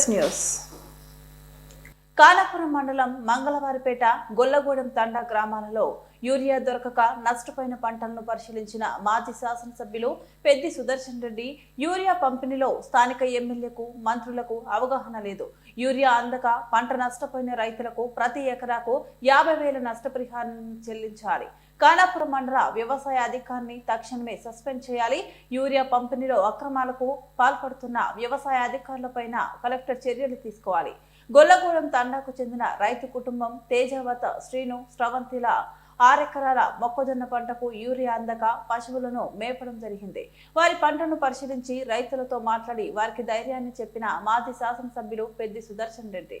Press news. కాలాపురం మండలం మంగళవారిపేట గొల్లగూడెం తండా గ్రామాలలో urea దొరకక నష్టపోయిన పంటలను పరిశీలించిన మాజీ శాసనసభ్యులు పెద్ది సుదర్శన్ రెడ్డి యూరియా పంపిణీలో స్థానిక ఎమ్మెల్యేకు మంత్రులకు అవగాహన లేదు. యూరియా అందక పంట నష్టపోయిన రైతులకు ప్రతి ఎకరాకు యాభై వేల నష్టపరిహారం చెల్లించాలి. కానాపురం మండల వ్యవసాయ అధికారిని తక్షణమే సస్పెండ్ చేయాలి. యూరియా పంపిణీలో అక్రమాలకు పాల్పడుతున్న వ్యవసాయ అధికారులపైన కలెక్టర్ చర్యలు తీసుకోవాలి. గొల్లగూడెం తండాకు చెందిన రైతు కుటుంబం తేజావత శ్రీను స్రవంతిల ఆరెకరాల మొక్కజొన్న పంటకు యూరియా అందక పశువులను మేపడం జరిగింది. వారి పంటను పరిశీలించి రైతులతో మాట్లాడి వారికి ధైర్యాన్ని చెప్పిన మాజీ శాసనసభ్యులు పెద్ది సుదర్శన్ రెడ్డి.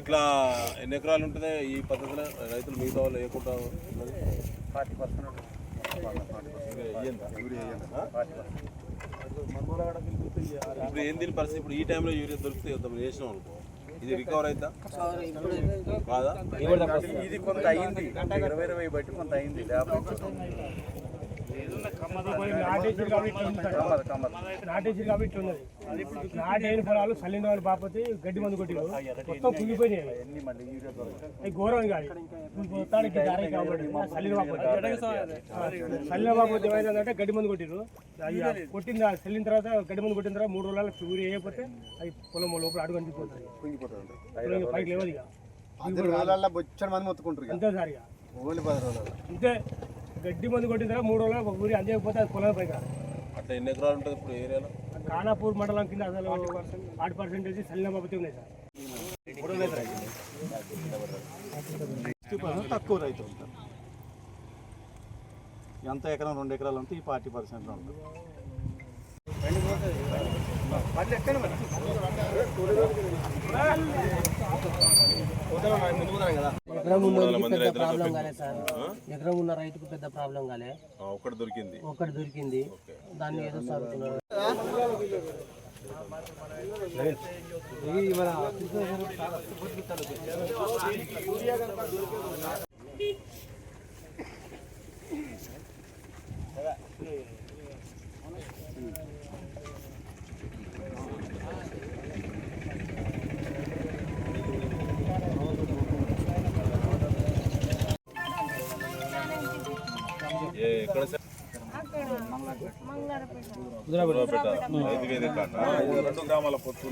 ఇట్లా ఎన్ని ఎకరాలు ఉంటుంది ఈ పద్ధతిలో? రైతులు మిగతా వాళ్ళు వేయకుండా ఉన్నది? ఇప్పుడు ఏం దీని పరిస్థితి? ఇప్పుడు ఈ టైంలో యూరియా దొరికితే మనం వేసినాం అనుకో. ఇది రికవర్ అవుతా కాదా? ఇది కొంత అయింది. ఇరవై ఇరవై బట్టి కొంత అయింది. లేకపోతే నాటేసారు కాబట్టి ఇట్లా ఉన్నది. నాటైన పొలాలు చల్లిన వాళ్ళు పాపతి గడ్డి మందు కొట్టిరు. మొత్తం దొరకదు అవి. ఘోరం కాదు. మొత్తానికి దారి కాబట్టి చల్లిన బాపతి. చల్లిన బాపతి ఏమైందంటే గడ్డి మందు కొట్టిరు. అవి కొట్టిన చల్లిన తర్వాత గడ్డి మందు కొట్టిన తర్వాత మూడు రోజులు ఊరి వేయకపోతే అవి పొలం లోపల అడుగు ఇంకా పైకి లేవదు ఇక. బొచ్చడి మంది మొత్తుకుంటారు. అంతే సార్ ఇక. అంతే. గడ్డి మందు కొట్టిన తర్వాత మూడు రోజులు ఊరి అందేకపోతే అది పొలం రాదు అట్లా ఎన్ని ఎకరాలు ఉంటుంది ఇప్పుడు ఏరియాలో ఖానాపూర్ మండలం కింద అసలు ఆరు పర్సెంటేజ్ చల్లిన బాపతి ఉన్నాయి సార్ సిక్స్టీ పర్సెంట్ తక్కువ రైతు ఉంటారు ఎంత ఎకరం రెండు ఎకరాలు ఉంటే ఈ ఫార్టీ పర్సెంట్ ఉంటుంది ఎకరం ఉన్న పెద్ద ప్రాబ్లం కాలే సార్. ఎకరం ఉన్న రైతుకు పెద్ద ప్రాబ్లం కాలే. ఆ, ఒక్కటి దొరికింది. ఒక్కటి దొరికింది. దాన్ని ఏదో సాగుతున్నారు ఏ రెండు గ్రామాల పొత్తు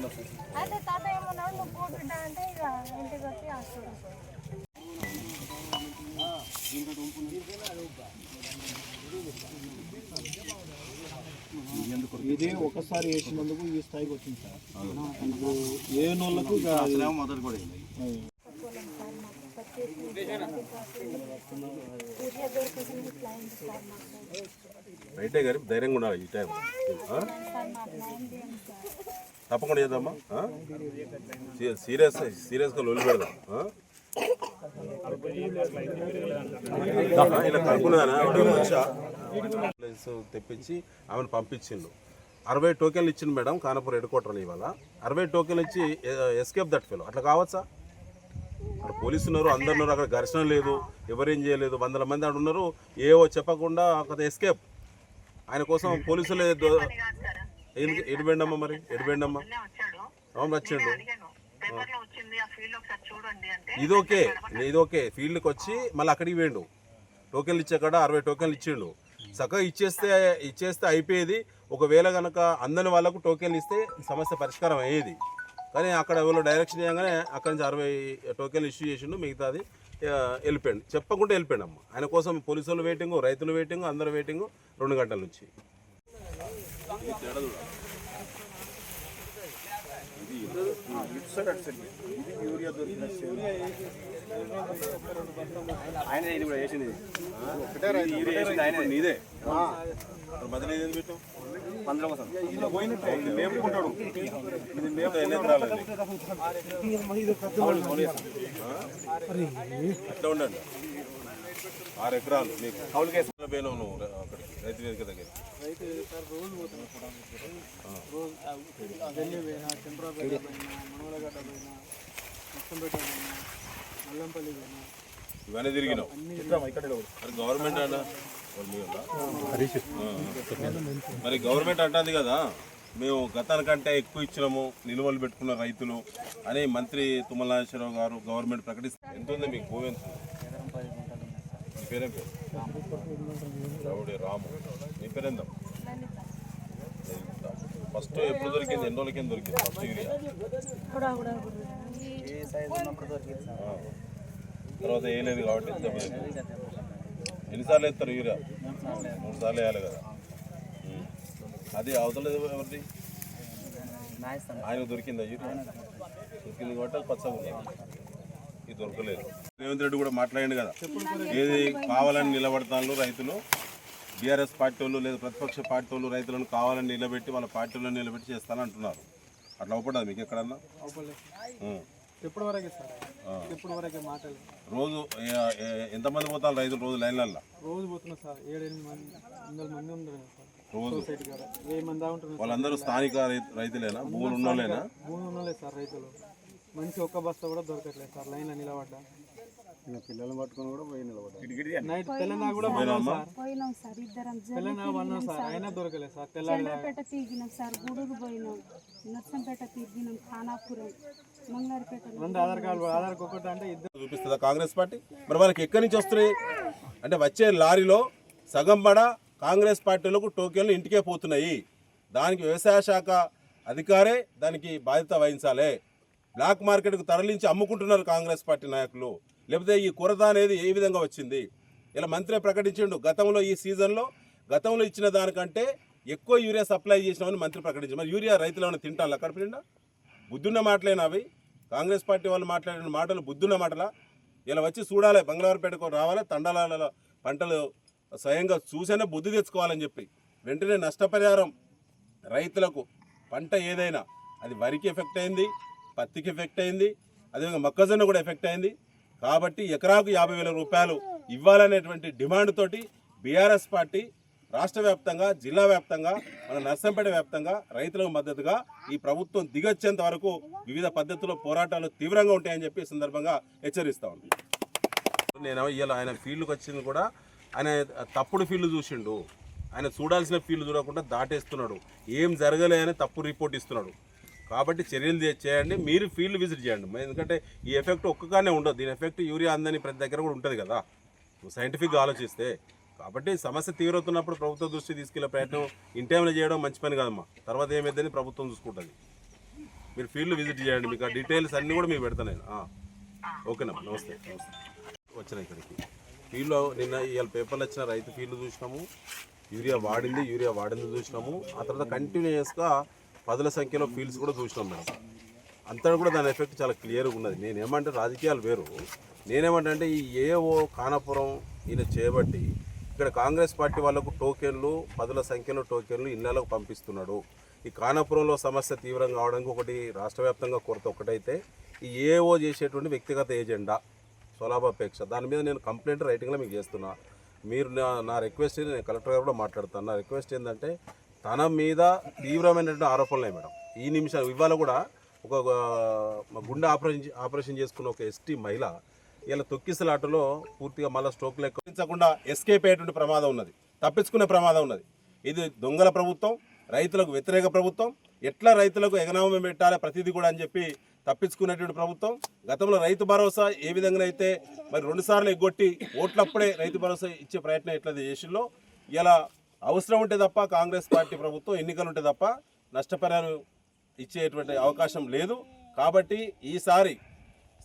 అయితే తాత ఏమన్నాడు నువ్వు అంటే ఇక ఇంటికి వచ్చి హాస్పిటల్ ఇది ఒకసారి వేసినందుకు ఈ స్థాయికి వచ్చింది సార్. ఏ నోళ్ళకు మొదలు కూడా రైటే గారి ధైర్యంగా ఉండాలి ఈ టైం తప్పకుండా చేద్దామా? సీరియస్ సీరియస్గా లొల్లి పెడదాం. ఇలా కనుక్కున్నదానా తెప్పించి ఆమెను పంపించిండు. అరవై టోకెన్లు ఇచ్చిండు మేడం కానపూర్ హెడ్ క్వార్టర్లు ఇవాళ. అరవై టోకెన్లు ఇచ్చి ఎస్కేప్ దట్ ఫెలో అట్లా కావచ్చా? అక్కడ పోలీసు ఉన్నారు అందరు ఉన్నారు అక్కడ ఘర్షణ లేదు ఎవరేం చేయలేదు. వందల మంది అక్కడ ఉన్నారు. ఏవో చెప్పకుండా ఒక ఎస్కేప్ ఆయన కోసం పోలీసులే ఎడిపోయిండమ్మా మరి? ఎడిపోయిండమ్మా అవును వచ్చిండు. ఇది ఓకే. ఇది ఓకే. ఫీల్డ్కి వచ్చి మళ్ళీ అక్కడికి పోయిండు. టోకెన్లు ఇచ్చే కాడ అరవై టోకెన్లు ఇచ్చిండు. చక్కగా ఇచ్చేస్తే ఇచ్చేస్తే అయిపోయేది. ఒకవేళ కనుక అందని వాళ్ళకు టోకెన్లు ఇస్తే సమస్య పరిష్కారం అయ్యేది. కానీ అక్కడ ఎవరో డైరెక్షన్ చేయగానే అక్కడి నుంచి అరవై టోకెన్లు ఇష్యూ చేసిండు మిగతాది. వెళ్ళిపోయాడు. చెప్పకుండా వెళ్ళిపోయాడు అమ్మ ఆయన కోసం పోలీసు వాళ్ళు వెయిటింగ్ రైతులు వెయిటింగ్ అందరు వెయిటింగ్ రెండు గంటల నుంచి. ఈ తేడా చూడు. ఇప్పుడు నీదే. ఏదేం అట్లా ఉండండి. ఆరు ఎకరాలు నీకు కౌలు కేసు. పోయినావు నువ్వు అక్కడికి రైతు వేదిక దగ్గర రైతు సార్ రోజు పోతున్నాం రోజు ఆ వెళ్ళి పోయినా చంద్రపేట పోయినా మనవలగడ్డ పోయినా మొత్తంపేట పోయినా మల్లంపల్లి పోయినా. ఇవన్నీ తిరిగినావు. గవర్నమెంట్ అన్న. మరి గవర్నమెంట్ అంటుంది కదా మేము గతానికంటే ఎక్కువ ఇచ్చినాము నిల్వలు పెట్టుకున్న రైతులు అని మంత్రి తుమ్మల నాగేశ్వరరావు గారు గవర్నమెంట్ ప్రకటిస్తారు ఎంత ఉంది మీకు భూమి ఎంత నీ పేరేం పేరు? రౌడీ రాము. నీ పేరేందా? ఫస్ట్ ఎప్పుడు దొరికింది? ఎన్ని రోజులకి దొరికింది? First urea? ఆ. తర్వాత వేయలేదు కాబట్టి ఎన్నిసార్లు వేస్తారు యూరియా మూడు సార్లు వేయాలి కదా. అది అవతలేదు ఎవరిది? ఆయన దొరికిందా యూరియా దొరికింది కాబట్టి అది పచ్చగా ఇది దొరకలేదు. రేవంత్ రెడ్డి కూడా మాట్లాడండి కదా. ఏది కావాలని నిలబడతాను రైతులు? బీఆర్ఎస్ పార్టీ వాళ్ళు లేదా ప్రతిపక్ష పార్టీ వాళ్ళు రైతులను కావాలని నిలబెట్టి వాళ్ళ పార్టీలను నిలబెట్టి చేస్తాను అంటున్నారు. అట్లా అవ్వకూడదు మీకు ఎక్కడన్నా? ఉం. ఎప్పటి వరకే సార్? ఎప్పటి వరకే మాటలు? రోజు ఏ- ఏ- ఎంతమంది పోతారు రైతులు రోజు లైన్లల్లో? రోజు పోతున్నా సార్. ఏడెనిమిది మంది వందల మంది సార్. రోజు. వెయ్యి మంది వాళ్ళందరూ స్థానిక రైతులేనా? భూములు ఉన్నోళ్ళేనా? భూమి ఉన్నలే సార్ రైతులు. మంచి ఒక్క బస్తా కూడా దొరకట్లేదు సార్ లైన్లో నిలబడ్డా. పిల్లల్ని పట్టుకొని కూడా పోయి నిలబడ్డారు నైట్ తెలంగాణ కూడా పోయినాం సార్. ఇద్దరం తెలంగాణ పన్నాం సార్. అయినా దొరకలేదు సార్ తెల్లారి చంద్రపేట తిరిగినాం సార్ గూడూరు పోయినాం. నర్సంపేట తిరిగినాం ఖానాపురం. మంగారిపేట రెండు ఆధార్ కార్డు ఆధార్ ఒకటి అంటే ఇద్దరు. చూపిస్తుందా కాంగ్రెస్ పార్టీ? మరి వాళ్ళకి ఎక్కడి నుంచి వస్తున్నాయి? అంటే వచ్చే లారీలో సగం పడ కాంగ్రెస్ పార్టీలకు టోకెన్లు ఇంటికే పోతున్నాయి. దానికి వ్యవసాయ శాఖ అధికారే దానికి బాధ్యత వహించాలి. బ్లాక్ మార్కెట్కు తరలించి అమ్ముకుంటున్నారు కాంగ్రెస్ పార్టీ నాయకులు. లేకపోతే ఈ కొరత అనేది ఏ విధంగా వచ్చింది? ఇలా మంత్రి ప్రకటించిండు గతంలో ఈ సీజన్లో గతంలో ఇచ్చిన దానికంటే ఎక్కువ యూరియా సప్లై చేసినామని మంత్రి ప్రకటించారు మరి యూరియా రైతులు ఏమైనా తింటాను అక్కడ పిండా బుద్ధున్న మాటలేనా అవి? కాంగ్రెస్ పార్టీ వాళ్ళు మాట్లాడిన మాటలు బుద్ధున్న మాటలా? ఇలా వచ్చి చూడాలి బంగ్లావారిపేటకు రావాలి తండాలలో పంటలు స్వయంగా చూసేనే బుద్ధి తెచ్చుకోవాలని చెప్పి. వెంటనే నష్టపరిహారం రైతులకు పంట ఏదైనా. అది వరికి ఎఫెక్ట్ అయింది పత్తికి ఎఫెక్ట్ అయింది అదేవిధంగా మొక్కజొన్న కూడా ఎఫెక్ట్ అయింది. కాబట్టి ఎకరాకు యాభై వేల రూపాయలు ఇవ్వాలనేటువంటి డిమాండ్ తోటి బీఆర్ఎస్ పార్టీ రాష్ట్ర వ్యాప్తంగా జిల్లా వ్యాప్తంగా మన నర్సంపేట వ్యాప్తంగా రైతులకు మద్దతుగా ఈ ప్రభుత్వం దిగొచ్చేంత వరకు వివిధ పద్ధతుల్లో పోరాటాలు తీవ్రంగా ఉంటాయని చెప్పి సందర్భంగా హెచ్చరిస్తా ఉన్నాను నేను ఇవాళ ఆయన ఫీల్డ్కి వచ్చింది కూడా ఆయన తప్పుడు ఫీల్డ్ చూసిండు. ఆయన చూడాల్సిన ఫీల్డ్ చూడకుండా దాటేస్తున్నాడు. ఏం జరగలే అని తప్పు రిపోర్ట్ ఇస్తున్నాడు. కాబట్టి చర్యలు చేయండి. మీరు ఫీల్డ్ విజిట్ చేయండి. ఎందుకంటే ఈ ఎఫెక్ట్ ఒక్కగానే ఉండదు. దీని ఎఫెక్ట్ యూరియా అందని ప్రతి దగ్గర కూడా ఉంటుంది కదా. సైంటిఫిక్గా ఆలోచిస్తే కాబట్టి సమస్య తీవ్రవుతున్నప్పుడు ప్రభుత్వ దృష్టి తీసుకెళ్ళే ప్రయత్నం ఇంటైంలో చేయడం మంచి పని కాదమ్మా. తర్వాత ఏమైందని ప్రభుత్వం చూసుకుంటుంది. మీరు ఫీల్డ్ విజిట్ చేయండి మీకు ఆ డీటెయిల్స్ అన్నీ కూడా మీకు పెడతాను నేను. ఓకేనమ్మా నమస్తే నమస్తే. వచ్చిన ఇక్కడికి. ఫీల్డ్లో నిన్న ఇవాళ పేపర్లు వచ్చిన రైతు ఫీల్డ్ చూసినాము. యూరియా వాడింది యూరియా వాడింది చూసినాము. ఆ తర్వాత కంటిన్యూస్గా పదుల సంఖ్యలో ఫీల్డ్స్ కూడా చూసినాం మేడం అంతా కూడా దాని ఎఫెక్ట్ చాలా క్లియర్గా ఉన్నది. నేను ఏమంటే రాజకీయాలు వేరు. నేనేమంటే అంటే ఈ ఏఓ కానాపురం ఈయన చేయబట్టి ఇక్కడ కాంగ్రెస్ పార్టీ వాళ్ళకు టోకెన్లు పదుల సంఖ్యలో టోకెన్లు ఇళ్ళకు పంపిస్తున్నాడు. ఈ కానపురంలో సమస్య తీవ్రంగా అవడానికి ఒకటి రాష్ట్ర వ్యాప్తంగా కొరత ఒకటైతే ఈ ఏఓ చేసేటువంటి వ్యక్తిగత ఏజెండా స్వలాభాపేక్ష. దాని మీద నేను కంప్లైంట్ రైటింగ్లో మీకు చేస్తున్నా. మీరు నా నా రిక్వెస్ట్ నేను కలెక్టర్ గారు కూడా మాట్లాడుతాను నా రిక్వెస్ట్ ఏంటంటే తన మీద తీవ్రమైనటువంటి ఆరోపణలు మేడం. ఈ నిమిషం ఇవాళ కూడా ఒక గుండె ఆపరేషన్ ఆపరేషన్ చేసుకున్న ఒక ఎస్టీ మహిళ ఇలా తొక్కిసలాటలో పూర్తిగా మళ్ళీ స్ట్రోక్ లెక్కించకుండా ఎస్కేప్ అయ్యేటువంటి ప్రమాదం ఉన్నది. తప్పించుకునే ప్రమాదం ఉన్నది. ఇది దొంగల ప్రభుత్వం రైతులకు వ్యతిరేక ప్రభుత్వం. ఎట్లా రైతులకు ఎగనామం పెట్టాలి ప్రతిదీ కూడా అని చెప్పి తప్పించుకునేటువంటి ప్రభుత్వం. గతంలో రైతు భరోసా ఏ విధంగా అయితే మరి రెండుసార్లు ఎగ్గొట్టి ఓట్లప్పుడే రైతు భరోసా ఇచ్చే ప్రయత్నం ఎట్లా చేసిందో ఇలా అవసరం ఉంటే తప్ప కాంగ్రెస్ పార్టీ ప్రభుత్వం ఎన్నికలు ఉంటే తప్ప నష్టపరిహారం ఇచ్చేటువంటి అవకాశం లేదు. కాబట్టి ఈసారి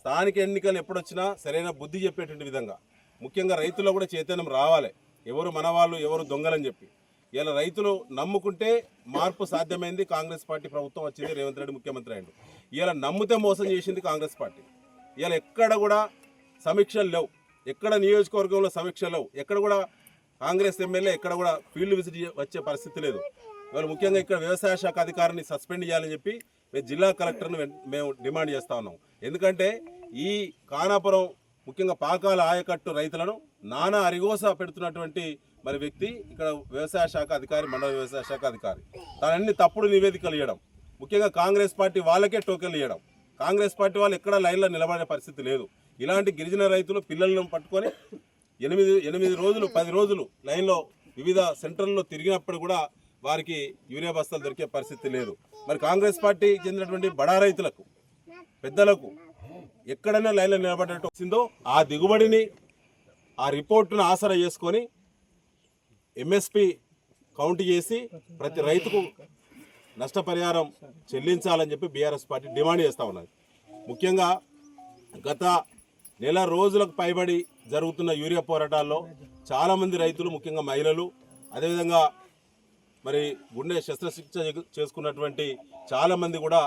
స్థానిక ఎన్నికలు ఎప్పుడొచ్చినా సరైన బుద్ధి చెప్పేటువంటి విధంగా. ముఖ్యంగా రైతుల్లో కూడా చైతన్యం రావాలి. ఎవరు మనవాళ్ళు ఎవరు దొంగలని చెప్పి. ఇలా రైతులు నమ్ముకుంటే మార్పు సాధ్యమైంది. కాంగ్రెస్ పార్టీ ప్రభుత్వం వచ్చింది. రేవంత్ రెడ్డి ముఖ్యమంత్రి అయ్యిండు. ఇలా నమ్మితే మోసం చేసింది కాంగ్రెస్ పార్టీ. ఇలా ఎక్కడ కూడా సమీక్షలు లేవు. ఎక్కడ నియోజకవర్గంలో సమీక్షలు లేవు. ఎక్కడ కూడా కాంగ్రెస్ ఎమ్మెల్యే ఎక్కడ కూడా ఫీల్డ్ విజిట్ వచ్చే పరిస్థితి లేదు. ఇవాళ ముఖ్యంగా ఇక్కడ వ్యవసాయ శాఖ అధికారిని సస్పెండ్ చేయాలని చెప్పి మేము జిల్లా కలెక్టర్ను మేము డిమాండ్ చేస్తా ఉన్నాం. ఎందుకంటే ఈ కానాపురం ముఖ్యంగా పాకాల ఆయకట్టు రైతులను నానా అరిగోస పెడుతున్నటువంటి మరి వ్యక్తి ఇక్కడ వ్యవసాయ శాఖ అధికారి మండల వ్యవసాయ శాఖ అధికారి. తానన్ని తప్పుడు నివేదికలు ఇవ్వడం ముఖ్యంగా కాంగ్రెస్ పార్టీ వాళ్ళకే టోకెన్లు ఇవ్వడం కాంగ్రెస్ పార్టీ వాళ్ళు ఎక్కడ లైన్లో నిలబడే పరిస్థితి లేదు. ఇలాంటి గిరిజన రైతులు పిల్లలను పట్టుకొని ఎనిమిది ఎనిమిది రోజులు పది రోజులు లైన్లో వివిధ సెంటర్లలో తిరిగినప్పుడు కూడా వారికి యూరియా బస్తాలు దొరికే పరిస్థితి లేదు. మరి కాంగ్రెస్ పార్టీ చెందినటువంటి బడా రైతులకు పెద్దలకు ఎక్కడైనా లైన్లో నిలబడినట్టు వచ్చిందో ఆ దిగుబడిని ఆ రిపోర్టును ఆసరా చేసుకొని ఎంఎస్పి కౌంట్ చేసి ప్రతి రైతుకు నష్టపరిహారం చెల్లించాలని చెప్పి బీఆర్ఎస్ పార్టీ డిమాండ్ చేస్తూ ఉన్నది. ముఖ్యంగా గత నెల రోజులకు పైబడి జరుగుతున్న యూరియా పోరాటాల్లో చాలామంది రైతులు ముఖ్యంగా మహిళలు అదేవిధంగా మరి గుండె శస్త్రచికిత్స చేసుకున్నటువంటి చాలామంది కూడా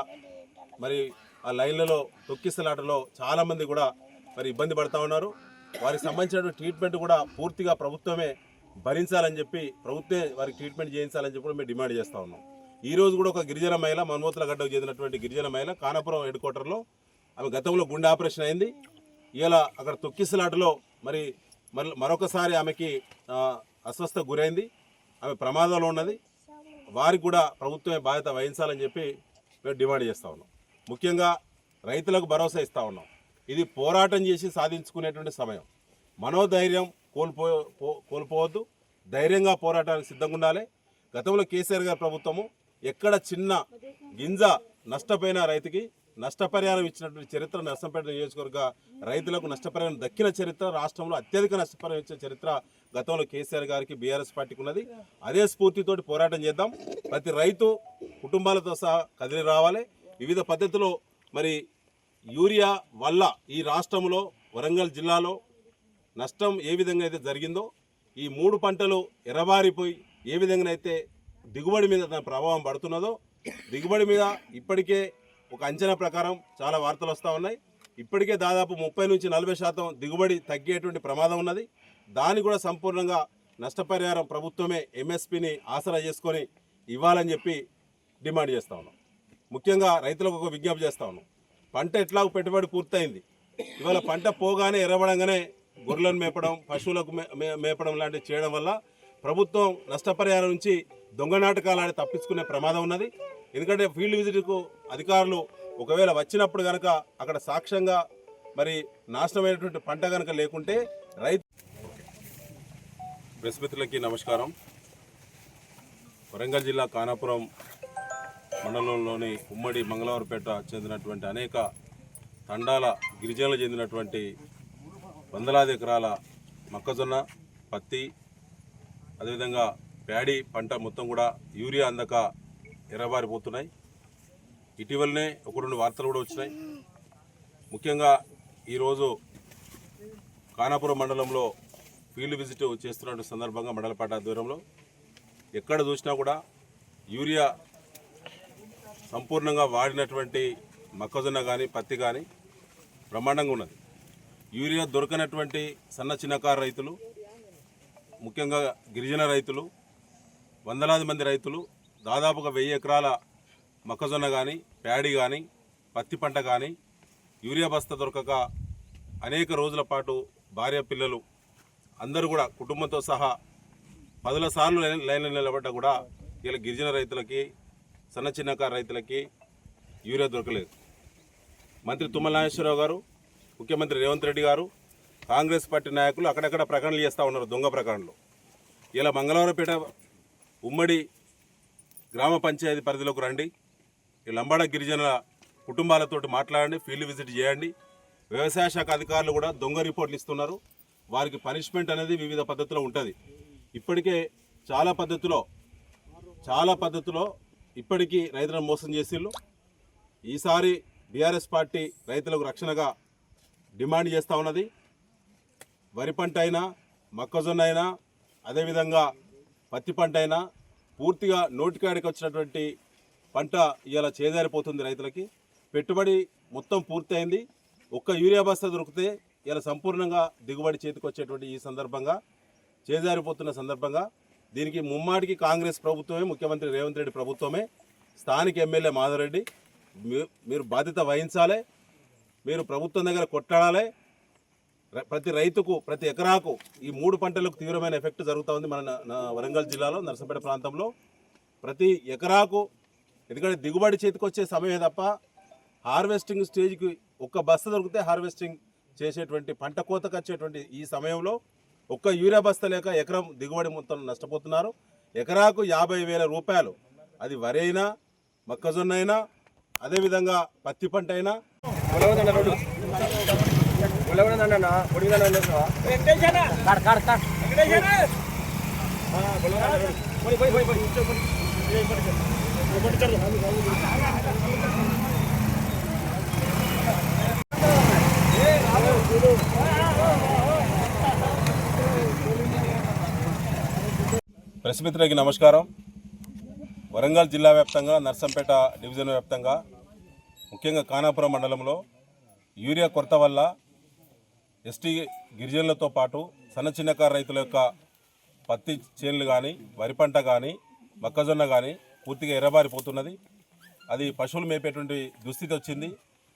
మరి ఆ లైన్లలో తొక్కిసలాటలో చాలామంది కూడా మరి ఇబ్బంది పడుతూ ఉన్నారు. వారికి సంబంధించిన ట్రీట్మెంట్ కూడా పూర్తిగా ప్రభుత్వమే భరించాలని చెప్పి ప్రభుత్వమే వారికి ట్రీట్మెంట్ చేయించాలని చెప్పి మేము డిమాండ్ చేస్తూ ఉన్నాం. ఈ రోజు కూడా ఒక గిరిజన మహిళ మన్మోతుల గడ్డకు చెందినటువంటి గిరిజన మహిళ కానాపురం హెడ్ క్వార్టర్లో ఆమె గతంలో గుండె ఆపరేషన్ అయింది. ఇలా అక్కడ తొక్కిసలాటలో మరి మరి మరొకసారి ఆమెకి అస్వస్థ గురైంది. ఆమె ప్రమాదంలో ఉన్నది. వారికి కూడా ప్రభుత్వమే బాధ్యత వహించాలని చెప్పి మేము డిమాండ్ చేస్తూ ఉన్నాం. ముఖ్యంగా రైతులకు భరోసా ఇస్తూ ఉన్నాం. ఇది పోరాటం చేసి సాధించుకునేటువంటి సమయం. మనోధైర్యం కోల్పో కోల్పోవద్దు. ధైర్యంగా పోరాటానికి సిద్ధంగా ఉండాలి. గతంలో కేసీఆర్ గారి ప్రభుత్వము ఎక్కడ చిన్న గింజ నష్టపోయిన రైతుకి నష్టపరిహారం ఇచ్చినటువంటి చరిత్ర నష్టపేట నియోజకవర్గ రైతులకు నష్టపరిహారం దక్కిన చరిత్ర రాష్ట్రంలో అత్యధిక నష్టపరిహారం ఇచ్చిన చరిత్ర గతంలో కేసీఆర్ గారికి బీఆర్ఎస్ పార్టీకి ఉన్నది. అదే స్ఫూర్తితోటి పోరాటం చేద్దాం. ప్రతి రైతు కుటుంబాలతో సహా కదిలి రావాలి. వివిధ పద్ధతిలో మరి యూరియా వల్ల ఈ రాష్ట్రంలో వరంగల్ జిల్లాలో నష్టం ఏ విధంగా అయితే జరిగిందో ఈ మూడు పంటలు ఎరబారిపోయి ఏ విధంగా అయితే దిగుబడి మీద దాని ప్రభావం పడుతున్నదో దిగుబడి మీద ఇప్పటికే ఒక అంచనా ప్రకారం చాలా వార్తలు వస్తూ ఉన్నాయి. ఇప్పటికే దాదాపు ముప్పై నుంచి నలభై శాతం దిగుబడి తగ్గేటువంటి ప్రమాదం ఉన్నది. దాన్ని కూడా సంపూర్ణంగా నష్టపరిహారం ప్రభుత్వమే ఎంఎస్పిని ఆసరా చేసుకొని ఇవ్వాలని చెప్పి డిమాండ్ చేస్తా ఉన్నాం. ముఖ్యంగా రైతులకు ఒక విజ్ఞప్తి చేస్తా ఉన్నాం. పంట ఎట్లా పెట్టుబడి పూర్తయింది. ఇవాళ పంట పోగానే ఎర్రబడంగానే గొర్రెలను మేపడం పశువులకు మే- మే- మేపడం లాంటివి చేయడం వల్ల ప్రభుత్వం నష్టపరిహారం నుంచి దొంగ నాటకాలని తప్పించుకునే ప్రమాదం ఉన్నది. ఎందుకంటే ఫీల్డ్ విజిట్కు అధికారులు ఒకవేళ వచ్చినప్పుడు కనుక అక్కడ సాక్ష్యంగా మరి నాశనమైనటువంటి పంట కనుక లేకుంటే రైతు ప్రెస్ మిత్రులకి నమస్కారం. వరంగల్ జిల్లా కానాపురం మండలంలోని ఉమ్మడి మంగళవారపేట చెందినటువంటి అనేక తండాల గిరిజనులు చెందినటువంటి వందలాది ఎకరాల మొక్కజొన్న పత్తి అదేవిధంగా ప్యాడీ పంట మొత్తం కూడా యూరియా అందక ఎర్రబారిపోతున్నాయి. ఇటీవలనే ఒక రెండు వార్తలు కూడా వచ్చినాయి. ముఖ్యంగా ఈరోజు కానాపురం మండలంలో ఫీల్డ్ విజిట్ చేస్తున్న సందర్భంగా మండలపాట ఆధ్వర్యంలో ఎక్కడ చూసినా కూడా యూరియా సంపూర్ణంగా వాడినటువంటి మొక్కజొన్న కానీ పత్తి కానీ బ్రహ్మాండంగా ఉన్నది. యూరియా దొరకనటువంటి సన్న చిన్నకారు రైతులు ముఖ్యంగా గిరిజన రైతులు వందలాది మంది రైతులు దాదాపుగా వెయ్యి ఎకరాల మొక్కజొన్న కానీ ప్యాడీ కానీ పత్తి పంట కానీ యూరియా బస్తా దొరకక అనేక రోజుల పాటు భార్య పిల్లలు అందరూ కూడా కుటుంబంతో సహా పదుల సార్లు లైన్- లైన్లో నిలబడ్డా కూడా ఇలా గిరిజన రైతులకి సన్న చిన్నకారు రైతులకి యూరియా దొరకలేదు. మంత్రి తుమ్మల నాగేశ్వరరావు గారు ముఖ్యమంత్రి రేవంత్ రెడ్డి గారు కాంగ్రెస్ పార్టీ నాయకులు అక్కడక్కడ ప్రకటనలు చేస్తూ ఉన్నారు దొంగ ప్రకటనలు. ఇలా మంగళవారపేట ఉమ్మడి గ్రామ పంచాయతీ పరిధిలోకి రండి. ఈ లంబాడ గిరిజనుల కుటుంబాలతోటి మాట్లాడండి ఫీల్డ్ విజిట్ చేయండి. వ్యవసాయ శాఖ అధికారులు కూడా దొంగ రిపోర్ట్లు ఇస్తున్నారు. వారికి పనిష్మెంట్ అనేది వివిధ పద్ధతిలో ఉంటుంది. ఇప్పటికే చాలా పద్ధతిలో చాలా పద్ధతిలో ఇప్పటికీ రైతులను మోసం చేసిళ్ళు. ఈసారి బీఆర్ఎస్ పార్టీ రైతులకు రక్షణగా డిమాండ్ చేస్తూ ఉన్నది. వరి పంట అయినా మొక్కజొన్న అయినా అదేవిధంగా పత్తి పంట అయినా పూర్తిగా నోటికాడికి వచ్చినటువంటి పంట ఇలా చేదారిపోతుంది రైతులకి. పెట్టుబడి మొత్తం పూర్తయింది. ఒక్క యూరియా బస్తా దొరికితే ఇలా సంపూర్ణంగా దిగుబడి చేతికి ఈ సందర్భంగా చేజారిపోతున్న సందర్భంగా దీనికి ముమ్మాటికి కాంగ్రెస్ ప్రభుత్వమే ముఖ్యమంత్రి రేవంత్ రెడ్డి ప్రభుత్వమే స్థానిక ఎమ్మెల్యే మాధవరెడ్డి మీ- మీరు బాధ్యత వహించాలి మీరు ప్రభుత్వం దగ్గర కొట్టడాలి ప్రతి రైతుకు ప్రతి ఎకరాకు ఈ మూడు పంటలకు తీవ్రమైన ఎఫెక్ట్ జరుగుతూ ఉంది మన వరంగల్ జిల్లాలో నర్సంపేట ప్రాంతంలో. ప్రతి ఎకరాకు ఎందుకంటే దిగుబడి చేతికి వచ్చే సమయమే తప్ప హార్వెస్టింగ్ స్టేజ్కి ఒక్క బస్సు దొరికితే హార్వెస్టింగ్ చేసేటువంటి పంట కోతకు వచ్చేటువంటి ఈ సమయంలో ఒక్క యూరియా బస్త లేక ఎకరం దిగుబడి మొత్తం నష్టపోతున్నారు. ఎకరాకు యాభై వేల రూపాయలు. అది వరి అయినా మొక్కజొన్న అయినా అదేవిధంగా పత్తి పంట అయినా. ప్రెస్ మిత్రులకి నమస్కారం. వరంగల్ జిల్లా వ్యాప్తంగా నర్సంపేట డివిజన్ వ్యాప్తంగా ముఖ్యంగా ఖానాపురం మండలంలో యూరియా కొరత వల్ల ఎస్టీ గిరిజనులతో పాటు సన్న చిన్నకారు రైతుల యొక్క పత్తి చేనులు కానీ వరి పంట కానీ మొక్కజొన్న కానీ పూర్తిగా ఎర్రబారిపోతున్నది. అది పశువులు మేపేటువంటి దుస్థితి వచ్చింది.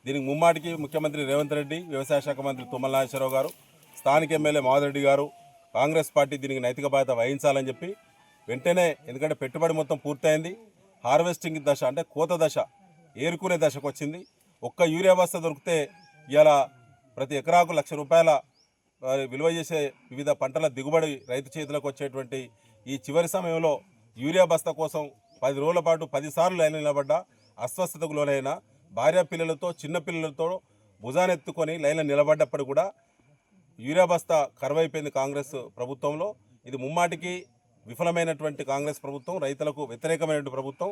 దీనికి ముమ్మాటికి ముఖ్యమంత్రి రేవంత్ రెడ్డి వ్యవసాయ శాఖ మంత్రి తుమ్మల నాగేశ్వరరావు గారు స్థానిక ఎమ్మెల్యే మాధురెడ్డి గారు కాంగ్రెస్ పార్టీ దీనికి నైతిక బాధ్యత వహించాలని చెప్పి వెంటనే ఎందుకంటే పెట్టుబడి మొత్తం పూర్తయింది. హార్వెస్టింగ్ దశ అంటే కోత దశ ఏరుకునే దశకు వచ్చింది. ఒక్క యూరియా బస్తా దొరికితే ఇలా ప్రతి ఎకరాకు లక్ష రూపాయల విలువ చేసే వివిధ పంటల దిగుబడి రైతు చేతులకు వచ్చేటువంటి ఈ చివరి సమయంలో యూరియా బస్తా కోసం పది రోజుల పాటు పదిసార్లు లైన్ నిలబడ్డ. అస్వస్థతకు లోనైన భార్య పిల్లలతో చిన్న పిల్లలతో భుజానెత్తుకొని లైన్లో నిలబడ్డప్పుడు కూడా యూరియా బస్తా కరువైపోయింది కాంగ్రెస్ ప్రభుత్వంలో. ఇది ముమ్మాటికి విఫలమైనటువంటి కాంగ్రెస్ ప్రభుత్వం రైతులకు వ్యతిరేకమైనటువంటి ప్రభుత్వం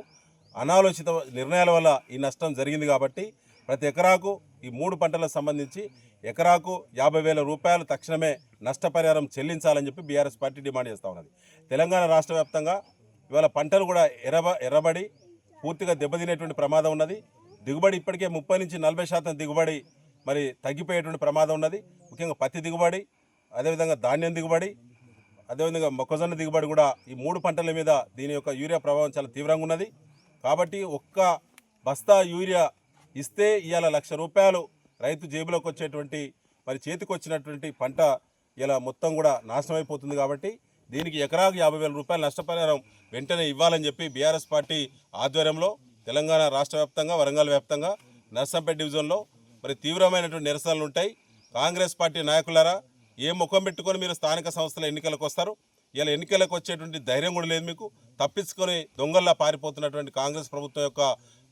అనాలోచిత నిర్ణయాల వల్ల ఈ నష్టం జరిగింది కాబట్టి ప్రతి ఎకరాకు ఈ మూడు పంటలకు సంబంధించి ఎకరాకు యాభై వేల రూపాయలు తక్షణమే నష్టపరిహారం చెల్లించాలని చెప్పి బీఆర్ఎస్ పార్టీ డిమాండ్ చేస్తూ ఉన్నది. తెలంగాణ రాష్ట్ర వ్యాప్తంగా ఇవాళ పంటలు కూడా ఎర్రబ ఎర్రబడి పూర్తిగా దెబ్బతినేటువంటి ప్రమాదం ఉన్నది. దిగుబడి ఇప్పటికే ముప్పై నుంచి నలభై శాతం దిగుబడి మరి తగ్గిపోయేటువంటి ప్రమాదం ఉన్నది. ముఖ్యంగా పత్తి దిగుబడి అదేవిధంగా ధాన్యం దిగుబడి అదేవిధంగా మొక్కజొన్న దిగుబడి కూడా ఈ మూడు పంటల మీద దీని యొక్క యూరియా ప్రభావం చాలా తీవ్రంగా ఉన్నది. కాబట్టి ఒక్క బస్తా యూరియా ఇస్తే ఇవాళ లక్ష రూపాయలు రైతు జేబులోకి వచ్చేటువంటి మరి చేతికి వచ్చినటువంటి పంట ఇలా మొత్తం కూడా నాశనం అయిపోతుంది కాబట్టి దీనికి ఎకరాకు యాభై వేల రూపాయల నష్టపరిహారం వెంటనే ఇవ్వాలని చెప్పి బీఆర్ఎస్ పార్టీ ఆధ్వర్యంలో తెలంగాణ రాష్ట్ర వ్యాప్తంగా వరంగల్ వ్యాప్తంగా నర్సంపేట డివిజన్లో మరి తీవ్రమైనటువంటి నిరసనలు ఉంటాయి. కాంగ్రెస్ పార్టీ నాయకులారా ఏ ముఖం పెట్టుకొని మీరు స్థానిక సంస్థల ఎన్నికలకు వస్తారు? ఇలా ఎన్నికలకు వచ్చేటువంటి ధైర్యం కూడా లేదు మీకు. తప్పించుకొని దొంగల్లా పారిపోతున్నటువంటి కాంగ్రెస్ ప్రభుత్వం యొక్క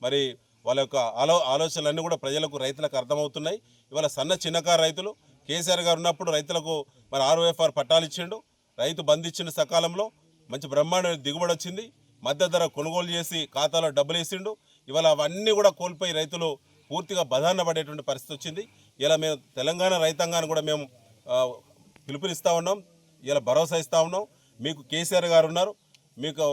మరి వాళ్ళ యొక్క ఆలో ఆలోచనలన్నీ కూడా ప్రజలకు రైతులకు అర్థమవుతున్నాయి. ఇవాళ సన్న చిన్నకారు రైతులు కేసీఆర్ గారు ఉన్నప్పుడు రైతులకు మరి ఆర్ఓఎఫ్ఆర్ పట్టాలు ఇచ్చిండు. రైతు బంధించిన సకాలంలో. మంచి బ్రహ్మాండ దిగుబడి వచ్చింది. మద్దతు ధర కొనుగోలు చేసి ఖాతాలో డబ్బులు వేసిండు. ఇవాళ అవన్నీ కూడా కోల్పోయి రైతులు పూర్తిగా బదాన పడేటువంటి పరిస్థితి వచ్చింది. ఇలా మేము తెలంగాణ రైతాంగాన్ని కూడా మేము పిలుపునిస్తూ ఉన్నాం. ఇలా భరోసా ఇస్తూ ఉన్నాం. మీకు కేసీఆర్ గారు ఉన్నారు. మీకు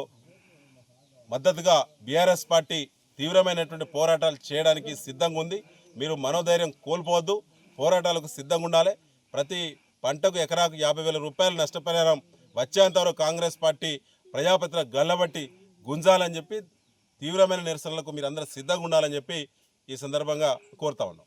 మద్దతుగా బీఆర్ఎస్ పార్టీ తీవ్రమైనటువంటి పోరాటాలు చేయడానికి సిద్ధంగా ఉంది. మీరు మనోధైర్యం కోల్పోవద్దు. పోరాటాలకు సిద్ధంగా ఉండాలి. ప్రతి పంటకు ఎకరాకు యాభై వేల రూపాయల నష్టపరిహారం వచ్చేంతవరకు కాంగ్రెస్ పార్టీ ప్రజాపతిలో గల్లబట్టి గుంజాలని చెప్పి తీవ్రమైన నిరసనలకు మీరు అందరూ సిద్ధంగా ఉండాలని చెప్పి ఈ సందర్భంగా కోరుతా ఉన్నాం.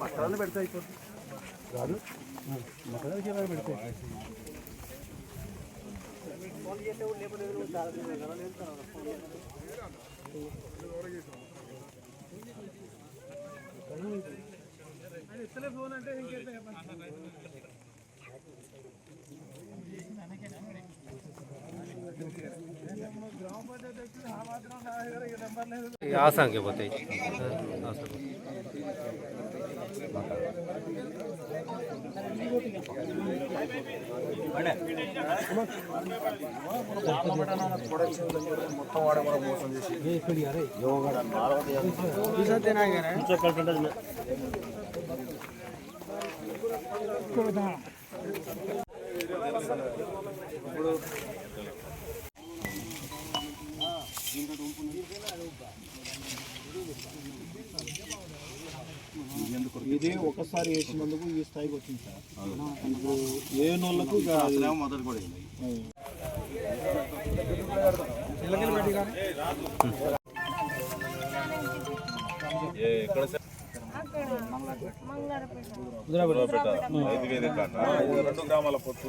మక్కడాలు పెడితే అయిపోతుంది కాదు మక్కడాలకి ఏమైనా పెడితే ఫోన్ అంటే आ संख्य बताइए అడిగి ఆసాంకి పోతాయి ఆసాం ఇది ఒకసారి వేసినందుకు ఈ స్థాయికి వచ్చింది సార్. ఏ నోళ్ళకు మొదలు పడింది రెండు గ్రామాల పొత్తు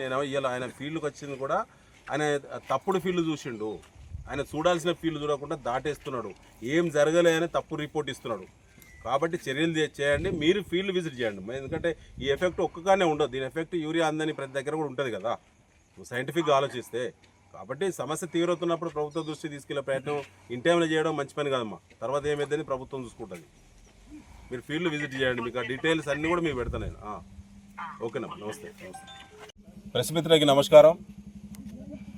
నేను ఇవాళ ఆయన ఫీల్డ్కి వచ్చింది కూడా ఆయన తప్పుడు ఫీల్డ్ చూసిండు. ఆయన చూడాల్సిన ఫీల్డ్ చూడకుండా దాటేస్తున్నాడు. ఏం జరగలే అని తప్పు రిపోర్ట్ ఇస్తున్నాడు. కాబట్టి చర్యలు చేయండి. మీరు ఫీల్డ్ విజిట్ చేయండి. ఎందుకంటే ఈ ఎఫెక్ట్ ఒక్కగానే ఉండదు. దీని ఎఫెక్ట్ యూరియా అందని ప్రతి దగ్గర కూడా ఉంటుంది కదా. సైంటిఫిక్గా ఆలోచిస్తే. కాబట్టి సమస్య తీవ్రవుతున్నప్పుడు ప్రభుత్వ దృష్టి తీసుకెళ్ళే ప్రయత్నం ఇన్ టైంలో చేయడం మంచి పని కదమ్మా. తర్వాత ఏమైందని ప్రభుత్వం చూసుకుంటుంది. మీరు ఫీల్డ్ విజిట్ చేయండి మీకు ఆ డీటెయిల్స్ అన్నీ కూడా మీకు పెడతాను నేను. ఓకేనమ్మా నమస్తే నమస్తే. ప్రెస్ మిత్రులకి నమస్కారం.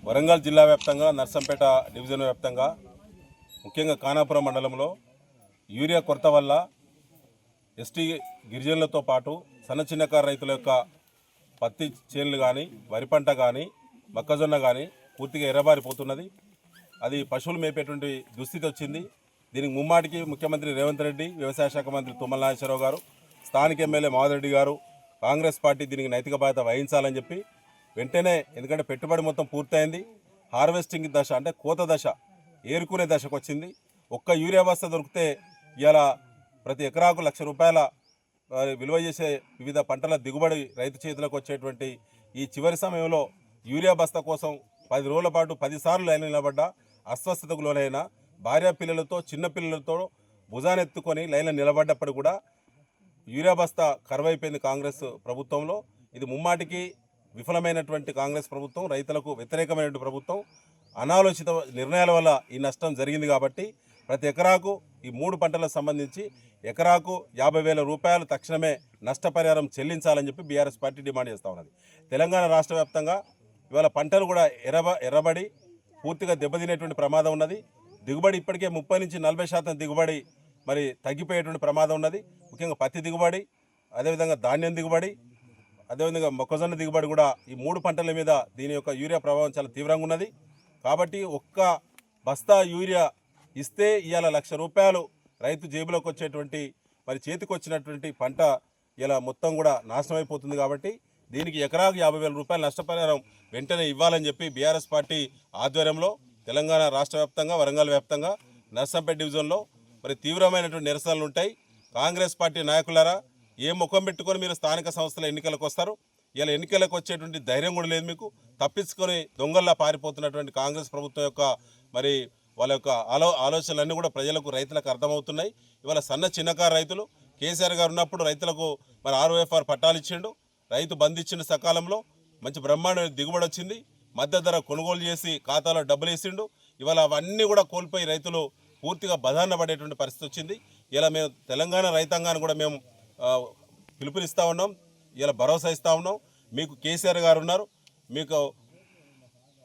వరంగల్ జిల్లా వ్యాప్తంగా నర్సంపేట డివిజన్ వ్యాప్తంగా ముఖ్యంగా ఖానాపురం మండలంలో యూరియా కొరత వల్ల ఎస్టీ గిరిజనులతో పాటు సన్న చిన్నకారు రైతుల యొక్క పత్తి చేనులు కానీ వరి పంట కానీ మొక్కజొన్న కానీ పూర్తిగా ఎర్రబారిపోతున్నది. అది పశువులు మేపేటువంటి దుస్థితి వచ్చింది. దీనికి ముమ్మాటికి ముఖ్యమంత్రి రేవంత్ రెడ్డి వ్యవసాయ శాఖ మంత్రి తుమ్మల నాగేశ్వరరావు గారు స్థానిక ఎమ్మెల్యే మాధవరెడ్డి గారు కాంగ్రెస్ పార్టీ దీనికి నైతిక బాధ్యత వహించాలని చెప్పి వెంటనే ఎందుకంటే పెట్టుబడి మొత్తం పూర్తయింది హార్వెస్టింగ్ దశ అంటే కోత దశ ఏరుకునే దశకు వచ్చింది. ఒక్క యూరియా బస్త దొరికితే ఇలా ప్రతి ఎకరాకు లక్ష రూపాయల విలువ చేసే వివిధ పంటల దిగుబడి రైతు చేతులకు వచ్చేటువంటి ఈ చివరి సమయంలో యూరియా బస్తా కోసం పది రోజుల పాటు పదిసార్లు లైన్ నిలబడ్డ అస్వస్థతకు లోనైన భార్య పిల్లలతో చిన్న పిల్లలతో భుజానెత్తుకొని లైన్లో నిలబడ్డప్పుడు కూడా యూరియా బస్తా కరువైపోయింది కాంగ్రెస్ ప్రభుత్వంలో. ఇది ముమ్మాటికి విఫలమైనటువంటి కాంగ్రెస్ ప్రభుత్వం రైతులకు వ్యతిరేకమైనటువంటి ప్రభుత్వం. అనాలోచిత నిర్ణయాల వల్ల ఈ నష్టం జరిగింది కాబట్టి ప్రతి ఎకరాకు ఈ మూడు పంటలకు సంబంధించి ఎకరాకు యాభై వేల రూపాయలు తక్షణమే నష్టపరిహారం చెల్లించాలని చెప్పి బీఆర్ఎస్ పార్టీ డిమాండ్ చేస్తూ ఉన్నది. తెలంగాణ రాష్ట్ర వ్యాప్తంగా ఇవాళ పంటలు కూడా ఎర్రబ ఎర్రబడి పూర్తిగా దెబ్బతినేటువంటి ప్రమాదం ఉన్నది. దిగుబడి ఇప్పటికే ముప్పై నుంచి నలభై శాతం దిగుబడి మరి తగ్గిపోయేటువంటి ప్రమాదం ఉన్నది. ముఖ్యంగా పత్తి దిగుబడి అదేవిధంగా ధాన్యం దిగుబడి అదేవిధంగా మొక్కజొన్న దిగుబడి కూడా ఈ మూడు పంటల మీద దీని యొక్క యూరియా ప్రభావం చాలా తీవ్రంగా ఉన్నది. కాబట్టి ఒక్క బస్తా యూరియా ఇస్తే ఇవాళ లక్ష రూపాయలు రైతు జేబులోకి వచ్చేటువంటి మరి చేతికి వచ్చినటువంటి పంట ఇలా మొత్తం కూడా నాశనం అయిపోతుంది కాబట్టి దీనికి ఎకరాకు యాభై వేల రూపాయల నష్టపరిహారం వెంటనే ఇవ్వాలని చెప్పి బీఆర్ఎస్ పార్టీ ఆధ్వర్యంలో తెలంగాణ రాష్ట్ర వ్యాప్తంగా వరంగల్ వ్యాప్తంగా నర్సంపేట డివిజన్లో మరి తీవ్రమైనటువంటి నిరసనలు ఉంటాయి. కాంగ్రెస్ పార్టీ నాయకులారా ఏ ముఖం పెట్టుకొని మీరు స్థానిక సంస్థల ఎన్నికలకు వస్తారు? ఇలా ఎన్నికలకు వచ్చేటువంటి ధైర్యం కూడా లేదు మీకు. తప్పించుకొని దొంగల్లా పారిపోతున్నటువంటి కాంగ్రెస్ ప్రభుత్వం యొక్క మరి వాళ్ళ యొక్క ఆలో ఆలోచనలన్నీ కూడా ప్రజలకు రైతులకు అర్థమవుతున్నాయి. ఇవాళ సన్న చిన్నకారు రైతులు కేసీఆర్ గారు ఉన్నప్పుడు రైతులకు మరి ఆర్ఓఎఫ్ఆర్ పట్టాలు ఇచ్చిండు. రైతు బంద్ ఇచ్చిన సకాలంలో. మంచి బ్రహ్మాండ దిగుబడి వచ్చింది. మద్దతు ధర కొనుగోలు చేసి ఖాతాలో డబ్బులు వేసిండు. ఇవాళ అవన్నీ కూడా కోల్పోయి రైతులు పూర్తిగా బదాన పడేటువంటి పరిస్థితి వచ్చింది. ఇలా మేము తెలంగాణ రైతాంగాన్ని కూడా మేము ఆ, ఉన్నాం. ఇలా భరోసా ఇస్తా ఉన్నాం. మీకు కేసీఆర్ గారు ఉన్నారు. మీకు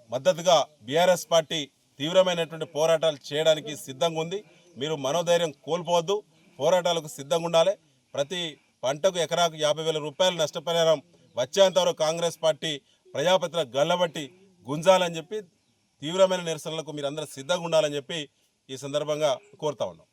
మద్దతుగా బీఆర్ఎస్ పార్టీ తీవ్రమైనటువంటి పోరాటాలు చేయడానికి సిద్ధంగా ఉంది. మీరు మనోధైర్యం కోల్పోవద్దు. పోరాటాలకు సిద్ధంగా ఉండాలి. ప్రతి పంటకు ఎకరాకు యాభై వేల రూపాయల నష్టపరిహారం వచ్చేంతవరకు కాంగ్రెస్ పార్టీ ప్రజాపతిలో గల్లబట్టి గుంజాలని చెప్పి తీవ్రమైన నిరసనలకు మీరు అందరూ సిద్ధంగా ఉండాలని చెప్పి ఈ సందర్భంగా కోరుతా ఉన్నాం.